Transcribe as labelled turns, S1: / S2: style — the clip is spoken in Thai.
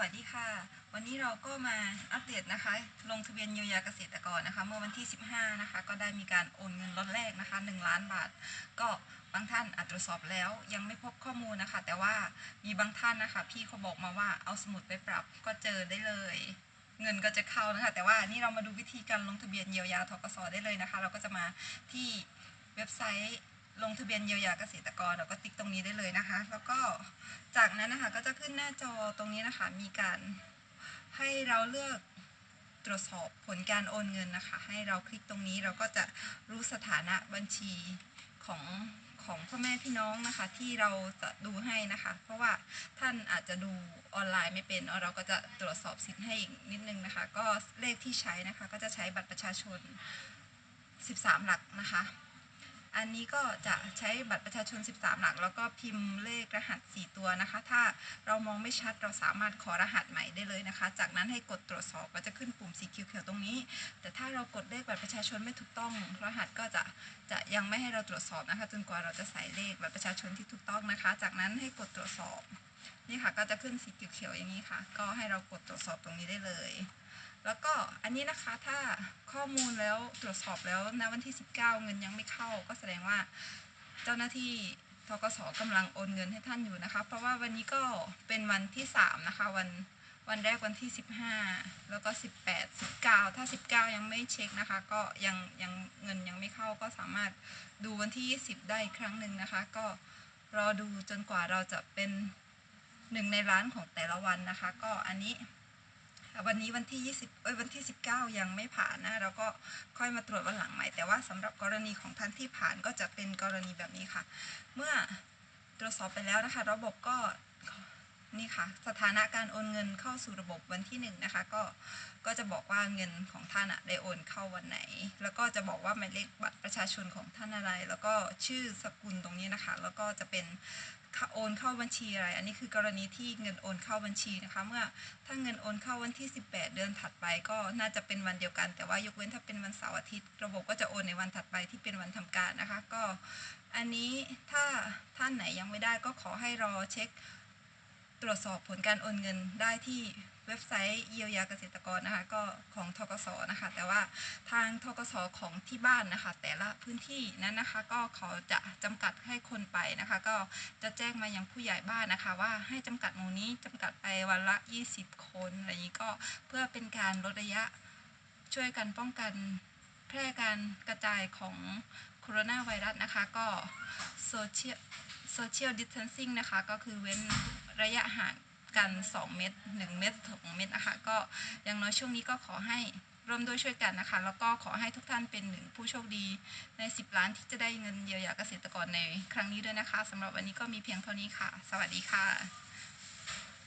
S1: วัสดีค่ะ วันนี้เราก็มาอัปเดตนะคะ ลงทะเบียนเยียวยาเกษตรกรนะคะ เมื่อวันที่ 15 นะคะ ก็ได้มีการโอนเงินล็อตแรกนะคะ 1 ล้านบาท ก็บางท่านอาจตรวจสอบแล้วยังไม่พบข้อมูลนะคะ แต่ว่ามีบางท่านนะคะ พี่เขาบอกมาว่าเอาสมุดไปปรับก็เจอได้เลย เงินก็จะเข้านะคะ แต่ว่านี่เรามาดูวิธีการลงทะเบียนเยียวยาทกสได้เลยนะคะ เราก็จะมาที่เว็บไซต์ ลงทะเบียนเยียวยาเกษตรกรเราก็ติ๊กตรงนี้ได้เลยนะคะ แล้วก็จากนั้นนะคะก็จะขึ้นหน้าจอตรงนี้นะคะมีการให้เราเลือกตรวจสอบผลการโอนเงินนะคะ ให้เราคลิกตรงนี้เราก็จะรู้สถานะบัญชีของของพ่อแม่พี่น้องนะคะ ที่เราจะดูให้นะคะ เพราะว่าท่านอาจจะดูออนไลน์ไม่เป็นเราก็จะตรวจสอบสิทธิ์ให้อีกนิดนึงนะคะ ก็เลขที่ใช้นะคะ ก็จะใช้บัตรประชาชน 13 หลักนะคะ อันนี้ก็จะใช้บัตรประชาชน 13 หลัก แล้วก็พิมพ์เลขรหัส 4 ตัวนะคะ ถ้าเรามองไม่ชัดเราสามารถขอรหัสใหม่ได้เลยนะคะ จากนั้นให้กดตรวจสอบก็จะขึ้นปุ่มสีเขียวๆตรงนี้ แต่ถ้าเรากดเลขบัตรประชาชนไม่ถูกต้อง รหัสก็จะจะยังไม่ให้เราตรวจสอบนะคะจนกว่าเราจะใส่เลขบัตรประชาชนที่ถูกต้องนะคะ จากนั้นให้กดตรวจสอบนี่ค่ะก็จะขึ้นสีเขียวๆอย่างนี้ค่ะ ก็ให้เรากดตรวจสอบตรงนี้ได้เลย แล้วก็อันนี้นะคะถ้าข้อมูลแล้วตรวจสอบแล้วณวันที่ 19 เงินยังไม่เข้า ก็แสดงว่าเจ้าหน้าที่ทกสกำลังโอนเงินให้ท่านอยู่นะคะ เพราะว่าวันนี้ก็เป็นวันที่ 3 นะคะ วันวันแรกวันที่ 15 แล้วก็ 18 19 ถ้า 19 ยังไม่เช็คนะคะ ก็ยังยังเงินยังไม่เข้าก็สามารถดูวันที่ 20 ได้ครั้งหนึ่งนะคะ ก็รอดูจนกว่าเราจะเป็นหนึ่งในร้านของแต่ละวันนะคะ ก็อันนี้ วันนี้วันที่ 20เอ้ยวันที่ 19 ยังไม่ผ่านนะเราก็ค่อยมาตรวจวันหลังใหม่ แต่ว่าสำหรับกรณีของท่านที่ผ่านก็จะเป็นกรณีแบบนี้ค่ะ เมื่อตรวจสอบไปแล้วนะคะ ระบบก็นี่ค่ะ สถานะการโอนเงินเข้าสู่ระบบวันที่หนึ่งนะคะก็ก็จะบอกว่าเงินของท่านอะได้โอนเข้าวันไหน แล้วก็จะบอกว่าหมายเลขบัตรประชาชนของท่านอะไร แล้วก็ชื่อสกุลตรงนี้นะคะ แล้วก็จะเป็น โอนเข้าบัญชีอะไร อันนี้คือกรณีที่เงินโอนเข้าบัญชีนะคะ เมื่อถ้าเงินโอนเข้าวันที่ 18 เดือนถัดไป ก็น่าจะเป็นวันเดียวกัน แต่ว่ายกเว้นถ้าเป็นวันเสาร์อาทิตย์ ระบบก็จะโอนในวันถัดไปที่เป็นวันทำการนะคะ ก็อันนี้ถ้าท่านไหนยังไม่ได้ก็ขอให้รอเช็ค ตรวจสอบผลการโอนเงินได้ที่ เว็บไซต์เยียวยาเกษตรกรนะคะก็ของทกสนะคะ แต่ว่าทางทกสของที่บ้านนะคะ แต่ละพื้นที่นั้นนะคะ ก็เขาจะจำกัดให้คนไปนะคะ ก็จะแจ้งมายังผู้ใหญ่บ้านนะคะ ว่าให้จำกัดหมู่นี้จำกัดไปวันละ 20 คนอะไรอย่างนี้ก็เพื่อเป็นการลดระยะช่วยกันป้องกันแพร่การกระจายของโคโรนาไวรัสนะคะ ก็โซเชียลโซเชียลดิสเทนซิ่งนะคะ ก็คือเว้นระยะห่าง กัน 2 เม็ด1เม็ด2เม็ดนะคะก็อย่างน้อยช่วงนี้ก็ขอให้ร่วมด้วยช่วยกันนะคะ แล้วก็ขอให้ทุกท่านเป็นหนึ่งผู้โชคดีใน 10 ล้านที่จะได้เงินเยียวยาเกษตรกรในครั้งนี้ด้วยนะคะสำหรับวันนี้ก็มีเพียงเท่านี้ค่ะ สวัสดีค่ะ